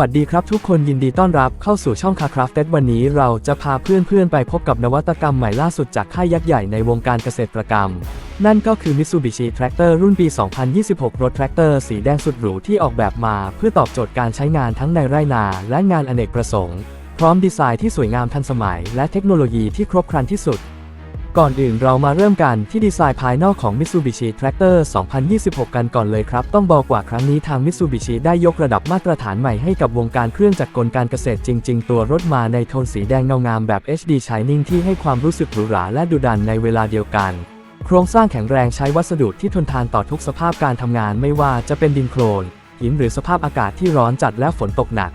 วัสดีครับทุกคนยินดีต้อนรับเข้าสู่ช่องคาคราฟเต็วันนี้เราจะพาเพื่อนๆ ไปพบกับนวัตกรรมใหม่ล่าสุดจากค่ายยักษ์ใหญ่ในวงการเกษตรกรรม นั่นก็คือ Mitsubishi Tractor รุ่นปี 2026 รถแทรกเตอร์สีแดงสุดหรูที่ออกแบบมาเพื่อตอบโจทย์การใช้งานทั้งในไร่นาและงานอเนกประสงค์ พร้อมดีไซน์ที่สวยงามทันสมัย และเทคโนโลยีที่ครบครันที่สุด ก่อนอื่นเรามาเริ่มกันที่ดีไซน์ภายนอกของ Mitsubishi Tractor 2026 กันก่อนเลยครับ ต้องบอกว่าครั้งนี้ทาง Mitsubishi ได้ยกระดับมาตรฐานใหม่ให้กับวงการเครื่องจักรกลการเกษตรจริง ๆ ตัวรถมาในโทนสีแดงเงางามแบบ HD Shining ที่ให้ความรู้สึกหรูหราและดุดันในเวลาเดียวกัน โครงสร้างแข็งแรงใช้วัสดุที่ทนทานต่อทุกสภาพการทำงานไม่ว่าจะเป็นดินโคลนหินหรือสภาพอากาศที่ร้อนจัดและฝนตกหนัก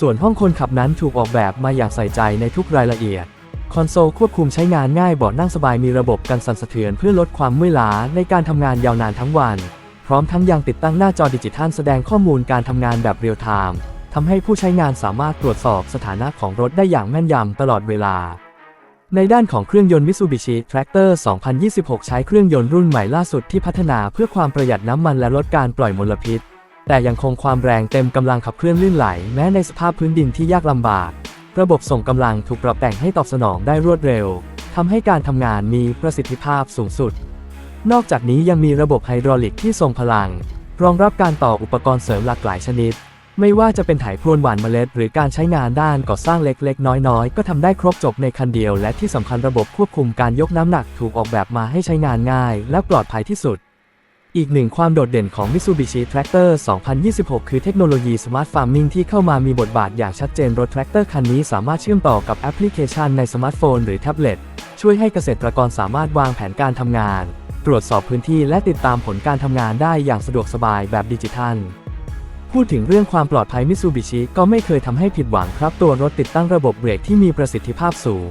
ส่วนห้องคนขับนั้นถูกออกแบบมาอย่างใส่ใจในทุกรายละเอียด คอนโซลควบคุมใช้งานง่ายเบาะนั่งสบายมีระบบกันสั่นสะเทือนเพื่อลดความเมื่อยล้าในการทำงานยาวนานทั้งวัน พร้อมทั้งยังติดตั้งหน้าจอดิจิทัลแสดงข้อมูลการทำงานแบบเรียลไทม์ทำให้ผู้ใช้งานสามารถตรวจสอบสถานะของรถได้อย่างแม่นยำตลอดเวลา ในด้านของเครื่องยนต์ Mitsubishi Tractor 2026 ใช้เครื่องยนต์รุ่นใหม่ล่าสุดที่พัฒนาเพื่อความประหยัดน้ำมันและลดการปล่อยมลพิษ แต่ยังคงความแรงเต็มกำลังขับเคลื่อนลื่นไหล แม้ในสภาพพื้นดินที่ยากลำบาก ระบบส่งกำลังถูกปรับแต่งให้ตอบสนองได้รวดเร็วทำให้การทำงานมีประสิทธิภาพสูงสุด นอกจากนี้ยังมีระบบไฮดรอลิกที่ทรงพลัง รองรับการต่ออุปกรณ์เสริมหลากหลายชนิด ไม่ว่าจะเป็นไถพรวนหวานเมล็ด หรือการใช้งานด้านก่อสร้างเล็กๆ น้อยๆ ก็ทำได้ครบจบในคันเดียว และที่สำคัญระบบควบคุมการยกน้ำหนักถูกออกแบบมาให้ใช้งานง่าย และปลอดภัยที่สุด อีกหนึ่งความโดดเด่นของ Mitsubishi Tractor 2026 คือเทคโนโลยี Smart Farming ที่เข้ามามีบทบาทอย่างชัดเจนรถแทรกเตอร์คันนี้สามารถเชื่อมต่อกับแอปพลิเคชันในสมาร์ทโฟนหรือแท็บเล็ต ช่วยให้เกษตรกรสามารถวางแผนการทำงาน ตรวจสอบพื้นที่และติดตามผลการทำงานได้อย่างสะดวกสบายแบบดิจิทัล พูดถึงเรื่องความปลอดภัย Mitsubishi ก็ไม่เคยทำให้ผิดหวังครับตัวรถติดตั้งระบบเบรกที่มีประสิทธิภาพสูง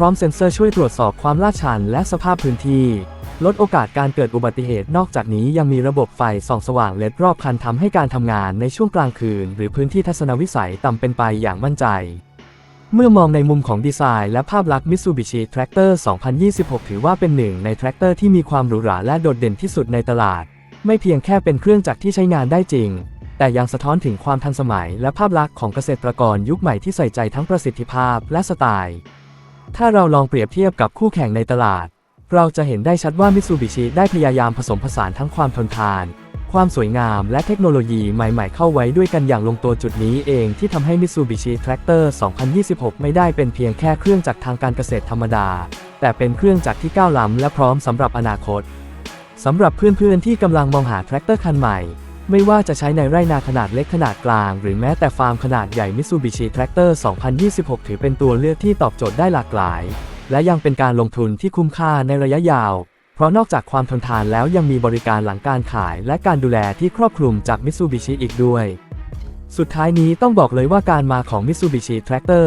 ร้อมเซ็นเซอร์ช่วยตรวจสอบความลาดชันและสภาพพื้นที่ ลดโอกาสการเกิดอุบัติเหตุนอกจากนี้ยังมีระบบไฟส่องสว่างเลดรอบคันทำให้การทำงานในช่วงกลางคืน หรือพื้นที่ทัศนวิสัยต่ำเป็นไปอย่างมั่นใจ เมื่อมองในมุมของดีไซน์และภาพลักษณ์ Mitsubishi Tractor 2026 ถือว่าเป็นหนึ่งในแทรกเตอร์ที่มีความหรูหราและโดดเด่นที่สุดในตลาด ไม่เพียงแค่เป็นเครื่องจักรที่ใช้งานได้จริงแต่ยังสะท้อนถึงความทันสมัยและภาพลักษณ์ของเกษตรกรยุคใหม่ที่ใส่ใจทั้งประสิทธิภาพและสไตล์ ถ้าเราลองเปรียบเทียบกับคู่แข่งในตลาด เราจะเห็นได้ชัดว่า Mitsubishi ได้พยายามผสมผสานทั้งความทนทาน ความสวยงามและเทคโนโลยีใหม่ๆเข้าไว้ด้วยกันอย่างลงตัวจุดนี้เองที่ทำให้ Mitsubishi Tractor 2026 ไม่ได้เป็นเพียงแค่เครื่องจักรทางการเกษตรธรรมดา แต่เป็นเครื่องจักรที่ก้าวล้ำและพร้อมสำหรับอนาคตสำหรับเพื่อนๆที่กำลังมองหาแทรกเตอร์คันใหม่ ไม่ว่าจะใช้ในไร่นาขนาดเล็กขนาดกลาง หรือแม้แต่ฟาร์มขนาดใหญ่ Mitsubishi Tractor 2026 ถือเป็นตัวเลือกที่ตอบโจทย์ได้หลากหลาย และยังเป็นการลงทุนที่คุ้มค่าในระยะยาว เพราะนอกจากความทนทานแล้วยังมีบริการหลังการขายและการดูแลที่ครอบคลุมจาก Mitsubishi อีกด้วยสุดท้ายนี้ต้องบอกเลยว่าการมาของ Mitsubishi Tractor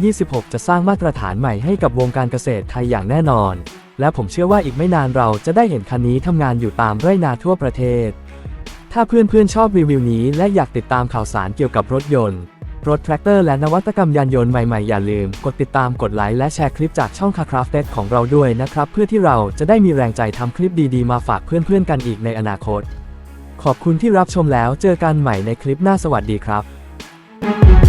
2026 จะสร้างมาตรฐานใหม่ให้กับวงการเกษตรไทยอย่างแน่นอน และผมเชื่อว่าอีกไม่นานเราจะได้เห็นคันนี้ทำงานอยู่ตามไร่นาทั่วประเทศ ถ้าเพื่อนๆชอบรีวิวนี้และอยากติดตามข่าวสารเกี่ยวกับรถยนต์ รถแทรกเตอร์และนวัตกรรมยานยนต์ใหม่ๆ อย่าลืม กดติดตามกดไลค์และแชร์คลิปจากช่องคาคราฟเตของเราด้วยนะครับ เพื่อที่เราจะได้มีแรงใจทำคลิปดีๆ มาฝากเพื่อนๆกันอีกในอนาคต ขอบคุณที่รับชมแล้วเจอกันใหม่ในคลิปหน้าสวัสดีครับ